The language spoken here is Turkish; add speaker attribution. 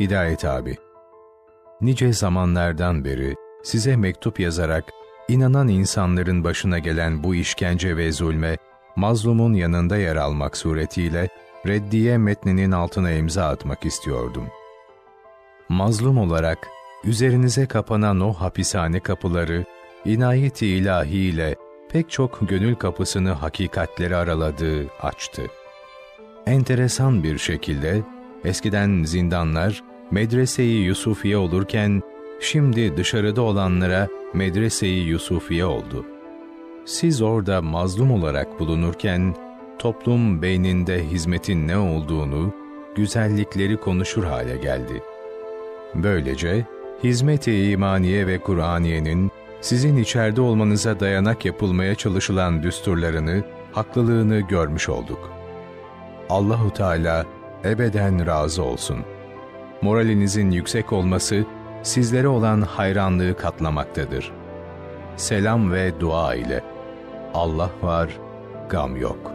Speaker 1: Hidayet abi, nice zamanlardan beri size mektup yazarak inanan insanların başına gelen bu işkence ve zulme mazlumun yanında yer almak suretiyle reddiye metninin altına imza atmak istiyordum. Mazlum olarak üzerinize kapanan o hapishane kapıları inayeti ilahi ile pek çok gönül kapısını hakikatleri araladı, açtı. Enteresan bir şekilde eskiden zindanlar medreseyi Yusufiye olurken şimdi dışarıda olanlara medreseyi Yusufiye oldu. Siz orada mazlum olarak bulunurken toplum beyninde hizmetin ne olduğunu, güzellikleri konuşur hale geldi. Böylece hizmet-i imaniye ve Kur'aniyenin sizin içeride olmanıza dayanak yapılmaya çalışılan düsturlarını, haklılığını görmüş olduk. Allahu Teala ebeden razı olsun. Moralinizin yüksek olması sizlere olan hayranlığı katlamaktadır. Selam ve dua ile Allah var, gam yok.''